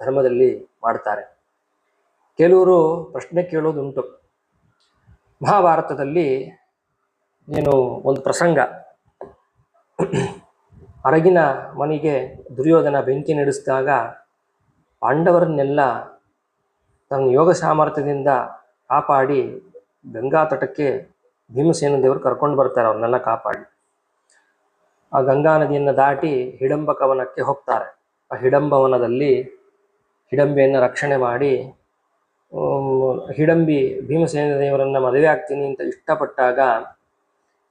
ಧರ್ಮದಲ್ಲಿ ಮಾಡ್ತಾರೆ. ಕೆಲವರು ಪ್ರಶ್ನೆ ಕೇಳೋದುಂಟು. ಮಹಾಭಾರತದಲ್ಲಿ ಏನು ಒಂದು ಪ್ರಸಂಗ. ಅರಗಿನ ಮನೆಗೆ ದುರ್ಯೋಧನ ಬೆಂಕಿ ನಡೆಸಿದಾಗ ಪಾಂಡವರನ್ನೆಲ್ಲ ತನ್ನ ಯೋಗ ಸಾಮರ್ಥ್ಯದಿಂದ ಕಾಪಾಡಿ ಗಂಗಾ ತಟಕ್ಕೆ ಭೀಮಸೇನ ದೇವರು ಕರ್ಕೊಂಡು ಬರ್ತಾರೆ, ಅವ್ರನ್ನೆಲ್ಲ ಕಾಪಾಡಿ. ಆ ಗಂಗಾ ನದಿಯನ್ನು ದಾಟಿ ಹಿಡಂಬ ಕವನಕ್ಕೆ ಹೋಗ್ತಾರೆ. ಆ ಹಿಡಂಬವನದಲ್ಲಿ ಹಿಡಂಬಿಯನ್ನು ರಕ್ಷಣೆ ಮಾಡಿ ಹಿಡಂಬಿ ಭೀಮಸೇನ ದೇವರನ್ನ ಮದುವೆ ಆಗ್ತೀನಿ ಅಂತ ಇಷ್ಟಪಟ್ಟಾಗ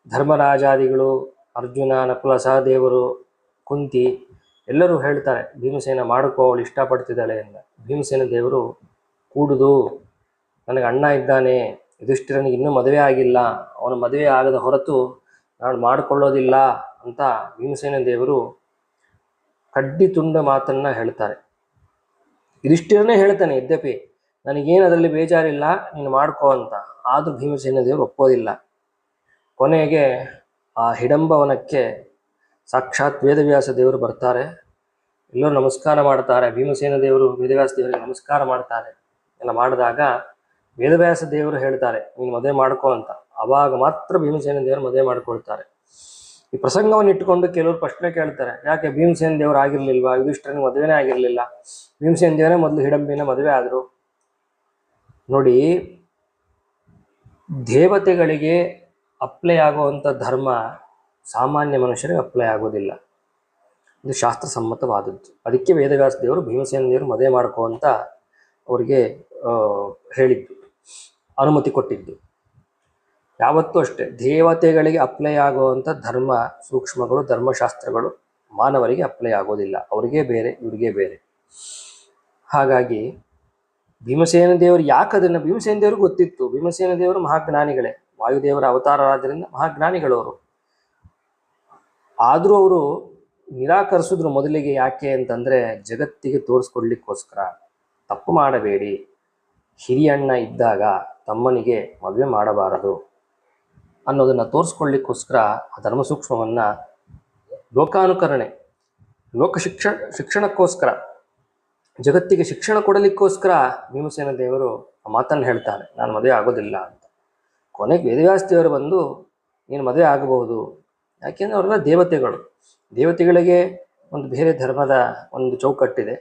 ಧರ್ಮರಾಜಾದಿಗಳು, ಅರ್ಜುನ ನಕುಲ ಸಹದೇವರು ಕುಂತಿ ಎಲ್ಲರೂ ಹೇಳ್ತಾರೆ, ಭೀಮಸೇನ ಮಾಡ್ಕೋ, ಅವಳು ಇಷ್ಟಪಡ್ತಿದ್ದಾಳೆ ಅಂತ. ಭೀಮಸೇನ ದೇವರು, ಕೂಡುದು, ನನಗೆ ಅಣ್ಣ ಇದ್ದಾನೆ, ಯುಧಿಷ್ಠಿರನಿಗೆ ಇನ್ನೂ ಮದುವೆ ಆಗಿಲ್ಲ, ಅವನ ಮದುವೆ ಆಗದ ಹೊರತು ನಾನು ಮಾಡಿಕೊಳ್ಳೋದಿಲ್ಲ ಅಂತ ಭೀಮಸೇನ ದೇವರು ಕಡ್ಡಿ ತುಂಡ ಮಾತನ್ನು ಹೇಳ್ತಾರೆ. ಯುಧಿಷ್ಠಿರನೇ ಹೇಳ್ತಾನೆ, ಯದ್ಯಪಿ ನನಗೇನು ಅದರಲ್ಲಿ ಬೇಜಾರಿಲ್ಲ, ನೀನು ಮಾಡ್ಕೋ ಅಂತ. ಆದರೂ ಭೀಮಸೇನ ದೇವರು ಒಪ್ಪೋದಿಲ್ಲ. ಕೊನೆಗೆ ಆ ಹಿಡಂಬವನಕ್ಕೆ ಸಾಕ್ಷಾತ್ ವೇದವ್ಯಾಸ ದೇವರು ಬರ್ತಾರೆ. ಎಲ್ಲರೂ ನಮಸ್ಕಾರ ಮಾಡ್ತಾರೆ. ಭೀಮಸೇನ ದೇವರು, ವೇದವ್ಯಾಸ ದೇವರಿಗೆ ನಮಸ್ಕಾರ ಮಾಡ್ತಾರೆ. ಎಲ್ಲ ಮಾಡಿದಾಗ ವೇದವ್ಯಾಸ ದೇವರು ಹೇಳ್ತಾರೆ, ನೀನು ಮದುವೆ ಮಾಡ್ಕೋ ಅಂತ. ಅವಾಗ ಮಾತ್ರ ಭೀಮಸೇನ ದೇವರು ಮದುವೆ ಮಾಡ್ಕೊಳ್ತಾರೆ. ಈ ಪ್ರಸಂಗವನ್ನು ಇಟ್ಟುಕೊಂಡು ಕೆಲವರು ಪ್ರಶ್ನೆ ಕೇಳ್ತಾರೆ, ಯಾಕೆ ಭೀಮಸೇನ ದೇವರು ಆಗಿರ್ಲಿಲ್ವಾ? ಯುಧಿಷ್ಠರನ್ ಮದುವೆನೇ ಆಗಿರ್ಲಿಲ್ಲ. ಭೀಮಸೇನ ದೇವರೇ ಮೊದಲು ಹಿಡಂಬಿನ ಮದುವೆ ಆದರು. ನೋಡಿ, ದೇವತೆಗಳಿಗೆ ಅಪ್ಲೈ ಆಗುವಂಥ ಧರ್ಮ ಸಾಮಾನ್ಯ ಮನುಷ್ಯರಿಗೆ ಅಪ್ಲೈ ಆಗೋದಿಲ್ಲ ಇದು ಶಾಸ್ತ್ರಸಮ್ಮತವಾದದ್ದು. ಅದಕ್ಕೆ ವೇದವ್ಯಾಸ ದೇವರು ಭೀಮಸೇನ ದೇವರು ಮದುವೆ ಮಾಡ್ಕೋ ಅಂತ ಅವರಿಗೆ ಹೇಳಿದ್ದು, ಅನುಮತಿ ಕೊಟ್ಟಿದ್ದು. ಯಾವತ್ತೂ ಅಷ್ಟೇ ದೇವತೆಗಳಿಗೆ ಅಪ್ಲೈ ಆಗುವಂಥ ಧರ್ಮ ಸೂಕ್ಷ್ಮಗಳು, ಧರ್ಮಶಾಸ್ತ್ರಗಳು ಮಾನವರಿಗೆ ಅಪ್ಲೈ ಆಗೋದಿಲ್ಲ. ಅವರಿಗೆ ಬೇರೆ, ಇವರಿಗೆ ಬೇರೆ. ಹಾಗಾಗಿ ಭೀಮಸೇನ ದೇವರು ಯಾಕೆ ಅದನ್ನು, ಭೀಮಸೇನ ದೇವ್ರಿಗೆ ಗೊತ್ತಿತ್ತು. ಭೀಮಸೇನ ದೇವರು ಮಹಾಜ್ಞಾನಿಗಳೇ. ವಾಯುದೇವರ ಅವತಾರರಾದ್ದರಿಂದ ಮಹಾಜ್ಞಾನಿಗಳು ಅವರು. ಆದರೂ ಅವರು ನಿರಾಕರಿಸಿದ್ರು ಮೊದಲಿಗೆ ಯಾಕೆ ಅಂತಂದರೆ ಜಗತ್ತಿಗೆ ತೋರಿಸ್ಕೊಡ್ಲಿಕ್ಕೋಸ್ಕರ. ತಪ್ಪು ಮಾಡಬೇಡಿ. ಹಿರಿಯಣ್ಣ ಇದ್ದಾಗ ತಮ್ಮನಿಗೆ ಮದುವೆ ಮಾಡಬಾರದು. ಅನ್ನೋದನ್ನ ತೋರಿಸ್ಕೊಳ್ಳಿಕ್ಕೋಸ್ಕರ ಆ ಧರ್ಮ ಸೂಕ್ಷ್ಮವನ್ನ ಲೋಕಾನುಕರಣೆ, ಲೋಕ ಶಿಕ್ಷ, ಶಿಕ್ಷಣಕ್ಕೋಸ್ಕರ, ಜಗತ್ತಿಗೆ ಶಿಕ್ಷಣ ಕೊಡಲಿಕ್ಕೋಸ್ಕರ ಭೀಮಸೇನ ದೇವರು ಆ ಮಾತನ್ನು ಹೇಳ್ತಾರೆ. ನಾನು ಮದುವೆ ಆಗೋದಿಲ್ಲ ಅಂತ. ಕೊನೆಗೆ ವೇದವ್ಯಾಸ ದೇವರು ಬಂದು, ನೀನು ಮದುವೆ ಆಗಬಹುದು. ಯಾಕೆಂದರೆ ಅವರೆಲ್ಲ ದೇವತೆಗಳು. ದೇವತೆಗಳಿಗೆ ಒಂದು ಬೇರೆ ಧರ್ಮದ ಒಂದು ಚೌಕಟ್ಟಿದೆ.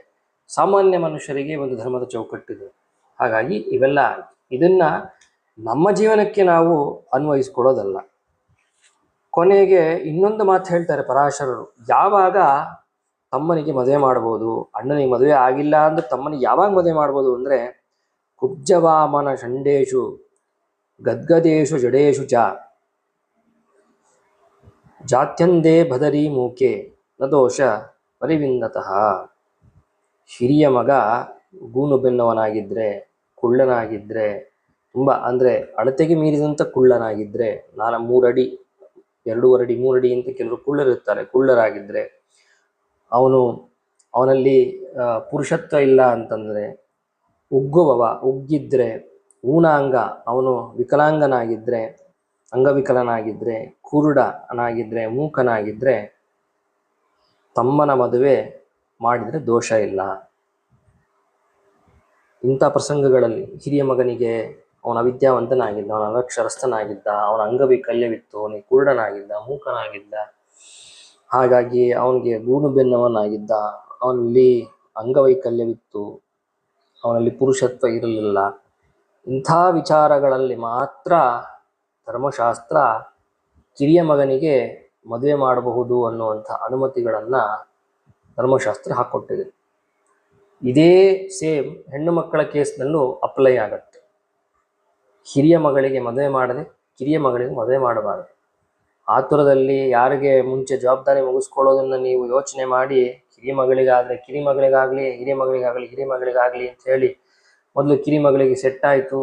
ಸಾಮಾನ್ಯ ಮನುಷ್ಯರಿಗೆ ಒಂದು ಧರ್ಮದ ಚೌಕಟ್ಟಿದೆ. ಹಾಗಾಗಿ ಇವೆಲ್ಲ ಇದನ್ನ ನಮ್ಮ ಜೀವನಕ್ಕೆ ನಾವು ಅನ್ವಯಿಸ್ಕೊಳ್ಳೋದಲ್ಲ ಕೊನೆಗೆ ಇನ್ನೊಂದು ಮಾತು ಹೇಳ್ತಾರೆ ಪರಾಶರರು. ಯಾವಾಗ ತಮ್ಮನಿಗೆ ಮದುವೆ ಮಾಡ್ಬೋದು, ಅಣ್ಣನಿಗೆ ಮದುವೆ ಆಗಿಲ್ಲ ಅಂದ್ರೆ ತಮ್ಮನಿಗೆ ಯಾವಾಗ ಮದುವೆ ಮಾಡ್ಬೋದು ಅಂದ್ರೆ ಕುಬ್ಜವಾಮನ ಷಂಡೇಶು, ಗದ್ಗದೇಶು ಜಡೇಶು ಚ. ಜಾತ್ಯಂದೇ ಭದರಿ ಮೂಕೆ, ನ ದೋಷ ಪರಿವಿಂದತಃ. ಹಿರಿಯ ಮಗ ಗೂನು ಬೆನ್ನವನಾಗಿದ್ರೆ, ಕುಳ್ಳನಾಗಿದ್ರೆ ತುಂಬ, ಅಂದರೆ ಅಳತೆಗೆ ಮೀರಿದಂಥ ಕುಳ್ಳನಾಗಿದ್ದರೆ ನಾನು ಮೂರಡಿ ಎರಡೂವರೆ ಅಡಿ ಮೂರಡಿ ಅಂತ ಕೆಲವರು ಕುಳ್ಳರಿರ್ತಾರೆ ಕುಳ್ಳರಾಗಿದ್ದರೆ ಅವನು, ಅವನಲ್ಲಿ ಪುರುಷತ್ವ ಇಲ್ಲ ಅಂತಂದರೆ ಉಗ್ಗುವವ, ಉಗ್ಗಿದ್ರೆ ಊನಾಂಗ, ಅವನು ವಿಕಲಾಂಗನಾಗಿದ್ದರೆ ಅಂಗವಿಕಲನಾಗಿದ್ದರೆ ಕುರುಡನಾಗಿದ್ದರೆ ಮೂಕನಾಗಿದ್ದರೆ ತಮ್ಮನ ಮದುವೆ ಮಾಡಿದರೆ ದೋಷ ಇಲ್ಲ. ಇಂಥ ಪ್ರಸಂಗಗಳಲ್ಲಿ ಹಿರಿಯ ಮಗನಿಗೆ ಅವನ ವಿದ್ಯಾವಂತನಾಗಿದ್ದ, ಅವನ ಅನಕ್ಷರಸ್ಥನಾಗಿದ್ದ, ಅವನ ಅಂಗವೈಕಲ್ಯವಿತ್ತು ಅವನಿಗೆ ಕುರುಡನಾಗಿದ್ದ, ಮೂಕನಾಗಿದ್ದ. ಹಾಗಾಗಿ ಅವನಿಗೆ ಗೂನು ಬೆನ್ನವನಾಗಿದ್ದ, ಅವನಲ್ಲಿ ಅಂಗವೈಕಲ್ಯವಿತ್ತು ಅವನಲ್ಲಿ ಪುರುಷತ್ವ ಇರಲಿಲ್ಲ. ಇಂಥ ವಿಚಾರಗಳಲ್ಲಿ ಮಾತ್ರ ಧರ್ಮಶಾಸ್ತ್ರ ಕಿರಿಯ ಮಗನಿಗೆ ಮದುವೆ ಮಾಡಬಹುದು ಅನ್ನುವಂಥ ಅನುಮತಿಗಳನ್ನು ಧರ್ಮಶಾಸ್ತ್ರ ಹಾಕ್ಕೊಟ್ಟಿದೆ. ಇದೇ ಸೇಮ್ ಹೆಣ್ಣು ಮಕ್ಕಳ ಕೇಸ್ನಲ್ಲೂ ಅಪ್ಲೈ ಆಗತ್ತೆ. ಹಿರಿಯ ಮಗಳಿಗೆ ಮದುವೆ ಮಾಡದೆ, ಕಿರಿಯ ಮಗಳಿಗೆ ಮದುವೆ ಮಾಡಬಾರದು. ಆತುರದಲ್ಲಿ ಯಾರಿಗೆ ಮುಂಚೆ ಜವಾಬ್ದಾರಿ ಮುಗಿಸ್ಕೊಳ್ಳೋದನ್ನ ನೀವು ಯೋಚನೆ ಮಾಡಿ ಕಿರಿ ಮಗಳಿಗಾದ್ರೆ ಕಿರಿ ಮಗಳಿಗಾಗಲಿ ಹಿರಿಯ ಮಗಳಿಗಾಗಲಿ ಹಿರಿಯ ಮಗಳಿಗಾಗಲಿ ಅಂತ ಹೇಳಿ ಮೊದಲು ಕಿರಿ ಮಗಳಿಗೆ ಸೆಟ್ ಆಯಿತು,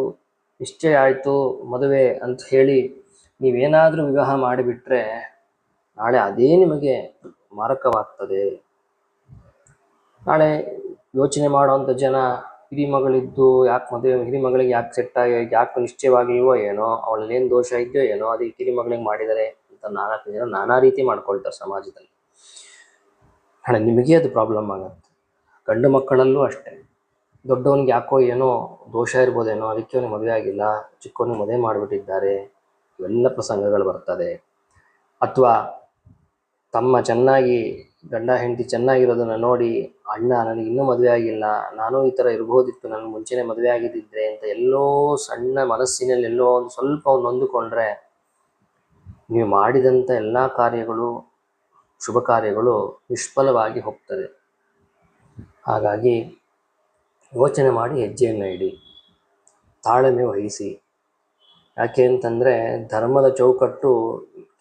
ನಿಶ್ಚಯ ಆಯಿತು, ಮದುವೆ ಅಂತ ಹೇಳಿ ನೀವೇನಾದರೂ ವಿವಾಹ ಮಾಡಿಬಿಟ್ರೆ ನಾಳೆ ಅದೇ ನಿಮಗೆ ಮಾರಕವಾಗ್ತದೆ. ನಾಳೆ ಯೋಚನೆ ಮಾಡುವಂಥ ಜನ ಹಿರಿ ಮಗಳಿದ್ದು ಯಾಕೆ ಮದುವೆ ಹಿರಿ ಯಾಕೆ ಸೆಟ್ ಆಗಿ, ಯಾಕೆ ನಿಶ್ಚಯವಾಗಿಲ್ವೋ ಏನೋ ಅವಳಲ್ಲಿ ಏನು ದೋಷ ಇದೆಯೋ ಏನೋ ಅದಕ್ಕೆ ಹಿರಿ ಮಾಡಿದರೆ ಅಂತ ನಾನಾ ಜನ ನಾನಾ ರೀತಿ ಮಾಡ್ಕೊಳ್ತಾರೆ ಸಮಾಜದಲ್ಲಿ. ಹಣ ನಿಮಗೆ ಅದು ಪ್ರಾಬ್ಲಮ್ ಆಗುತ್ತೆ. ಗಂಡು ಮಕ್ಕಳಲ್ಲೂ ಅಷ್ಟೇ. ದೊಡ್ಡವನಿಗೆ ಯಾಕೋ ಏನೋ ದೋಷ ಇರ್ಬೋದೇನೋ, ಅದಕ್ಕೆ ಅವನಿಗೆ ಮದುವೆ ಆಗಿಲ್ಲ, ಚಿಕ್ಕವನಿಗೆ ಮದುವೆ ಮಾಡಿಬಿಟ್ಟಿದ್ದಾರೆ, ಇವೆಲ್ಲ ಪ್ರಸಂಗಗಳು ಬರ್ತದೆ. ಅಥವಾ ತಮ್ಮ ಚೆನ್ನಾಗಿ ಗಂಡ ಹೆಂಡತಿ ಚೆನ್ನಾಗಿರೋದನ್ನ ನೋಡಿ, ಅಣ್ಣ, ನನಗೆ ಇನ್ನೂ ಮದುವೆ ಆಗಿಲ್ಲ, ನಾನು ಈ ಥರ ಇರ್ಬೋದಿತ್ತು, ನಾನು ಮುಂಚೆನೇ ಮದುವೆ ಆಗಿದ್ದಿದ್ರೆ ಅಂತ ಎಲ್ಲೋ ಸಣ್ಣ ಮನಸ್ಸಿನಲ್ಲಿ ಎಲ್ಲೋ ಒಂದು ಸ್ವಲ್ಪ ಒಂದು ಹೊಂದಿಕೊಂಡ್ರೆ ನೀವು ಮಾಡಿದಂಥ ಎಲ್ಲ ಕಾರ್ಯಗಳು, ಶುಭ ಕಾರ್ಯಗಳು ನಿಷ್ಫಲವಾಗಿ ಹೋಗ್ತದೆ. ಹಾಗಾಗಿ ಯೋಚನೆ ಮಾಡಿ ಹೆಜ್ಜೆಯನ್ನು ಇಡಿ, ತಾಳ್ಮೆ ವಹಿಸಿ. ಯಾಕೆ ಅಂತಂದರೆ ಧರ್ಮದ ಚೌಕಟ್ಟು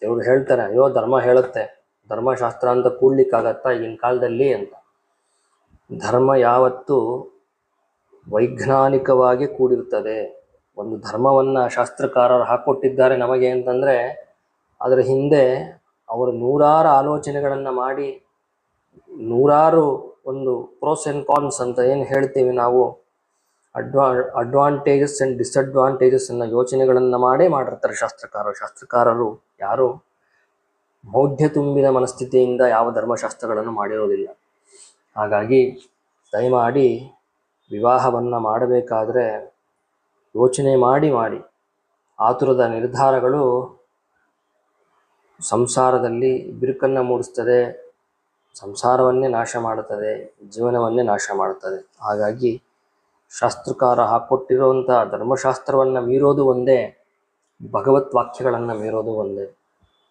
ಕೆಲವರು ಹೇಳ್ತಾರೆ, ಅಯ್ಯೋ ಧರ್ಮ ಹೇಳುತ್ತೆ ಧರ್ಮಶಾಸ್ತ್ರ ಅಂತ ಕೂಡ್ಲಿಕ್ಕಾಗತ್ತಾ ಈಗಿನ ಕಾಲದಲ್ಲಿ ಅಂತ. ಧರ್ಮ ಯಾವತ್ತು ವೈಜ್ಞಾನಿಕವಾಗಿ ಕೂಡಿರ್ತದೆ ಒಂದು ಧರ್ಮವನ್ನು ಶಾಸ್ತ್ರಕಾರರು ಹಾಕೊಟ್ಟಿದ್ದಾರೆ ನಮಗೆ ಅಂತಂದರೆ, ಅದರ ಹಿಂದೆ ಅವರು ನೂರಾರು ಆಲೋಚನೆಗಳನ್ನು ಮಾಡಿ, ನೂರಾರು ಒಂದು ಪ್ರೋಸ್ ಆ್ಯಂಡ್ ಕಾನ್ಸ್ ಅಂತ ಏನು ಹೇಳ್ತೀವಿ ನಾವು? ಅಡ್ವಾ ಅಡ್ವಾಂಟೇಜಸ್ ಆ್ಯಂಡ್ ಡಿಸ್ಅಡ್ವಾಂಟೇಜಸ್ ಅನ್ನೋ ಯೋಚನೆಗಳನ್ನು ಮಾಡೇ ಮಾಡಿರ್ತಾರೆ ಶಾಸ್ತ್ರಕಾರರು. ಶಾಸ್ತ್ರಕಾರರು ಯಾರು? ಮೌಢ್ಯ ತುಂಬಿದ ಮನಸ್ಥಿತಿಯಿಂದ ಯಾವ ಧರ್ಮಶಾಸ್ತ್ರಗಳನ್ನು ಮಾಡಿರೋದಿಲ್ಲ. ಹಾಗಾಗಿ ದಯಮಾಡಿ ವಿವಾಹವನ್ನು ಮಾಡಬೇಕಾದ್ರೆ ಯೋಚನೆ ಮಾಡಿ ಮಾಡಿ. ಆತುರದ ನಿರ್ಧಾರಗಳು ಸಂಸಾರದಲ್ಲಿ ಬಿರುಕನ್ನು ಮೂಡಿಸ್ತದೆ, ಸಂಸಾರವನ್ನೇ ನಾಶ ಮಾಡುತ್ತದೆ, ಜೀವನವನ್ನೇ ನಾಶ ಮಾಡುತ್ತದೆ. ಹಾಗಾಗಿ ಶಾಸ್ತ್ರಕಾರ ಹಾಕ್ಕೊಟ್ಟಿರುವಂಥ ಧರ್ಮಶಾಸ್ತ್ರವನ್ನು ಮೀರೋದು ಒಂದೇ, ಭಗವತ್ ವಾಕ್ಯಗಳನ್ನು ಮೀರೋದು ಒಂದೇ.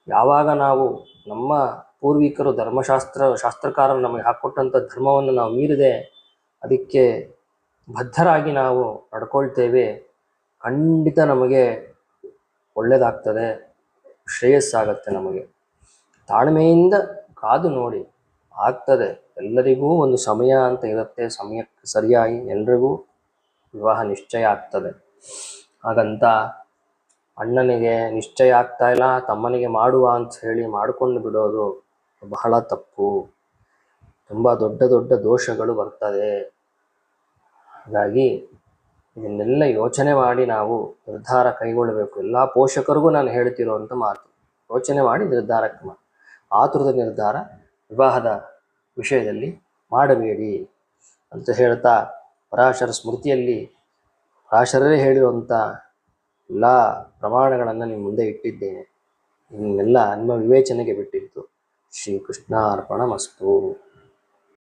ಯಾವಾಗ ನಾವು ನಮ್ಮ ಪೂರ್ವಿಕರು ಧರ್ಮಶಾಸ್ತ್ರ, ಶಾಸ್ತ್ರಕಾರರು ನಮಗೆ ಹಾಕ್ಕೊಟ್ಟಂಥ ಧರ್ಮವನ್ನು ನಾವು ಮೀರಿದೆ, ಅದಕ್ಕೆ ಬದ್ಧರಾಗಿ ನಾವು ನಡ್ಕೊಳ್ತೇವೆ, ಖಂಡಿತ ನಮಗೆ ಒಳ್ಳೆಯದಾಗ್ತದೆ ಶ್ರೇಯಸ್ಸಾಗತ್ತೆ ನಮಗೆ. ತಾಳ್ಮೆಯಿಂದ ಕಾದು ನೋಡಿ, ಆಗ್ತದೆ. ಎಲ್ಲರಿಗೂ ಒಂದು ಸಮಯ ಅಂತ ಇರುತ್ತೆ, ಸಮಯಕ್ಕೆ ಸರಿಯಾಗಿ ಎಲ್ರಿಗೂ ವಿವಾಹ ನಿಶ್ಚಯ ಆಗ್ತದೆ. ಹಾಗಂತ ಅಣ್ಣನಿಗೆ ನಿಶ್ಚಯ ಆಗ್ತಾ ಇಲ್ಲ, ತಮ್ಮನಿಗೆ ಮಾಡುವ ಅಂತ ಹೇಳಿ ಮಾಡಿಕೊಂಡು ಬಿಡೋದು ಬಹಳ ತಪ್ಪು. ತುಂಬ ದೊಡ್ಡ ದೊಡ್ಡ ದೋಷಗಳು ಬರ್ತದೆ. ಹಾಗಾಗಿ ಇದನ್ನೆಲ್ಲ ಯೋಚನೆ ಮಾಡಿ ನಾವು ನಿರ್ಧಾರ ಕೈಗೊಳ್ಳಬೇಕು. ಎಲ್ಲ ಪೋಷಕರಿಗೂ ನಾನು ಹೇಳ್ತಿರುವಂಥ ಮಾತು. ಯೋಚನೆ ಮಾಡಿ ನಿರ್ಧಾರಕ್ಕೆ ಮಾ ಆತುರದ ನಿರ್ಧಾರ ವಿವಾಹದ ವಿಷಯದಲ್ಲಿ ಮಾಡಬೇಡಿ ಅಂತ ಹೇಳ್ತಾ ಪರಾಶರ ಸ್ಮೃತಿಯಲ್ಲಿ ಪರಾಶರರೇ ಹೇಳಿರುವಂಥ ಎಲ್ಲ ಪ್ರಮಾಣಗಳನ್ನು ನಿಮ್ಮ ಮುಂದೆ ಇಟ್ಟಿದ್ದೇನೆ. ನಿಮ್ಮೆಲ್ಲ ನಿಮ್ಮ ವಿವೇಚನೆಗೆ ಬಿಟ್ಟಿದ್ದು ಶ್ರೀಕೃಷ್ಣ ಅರ್ಪಣ ಮಸ್ತು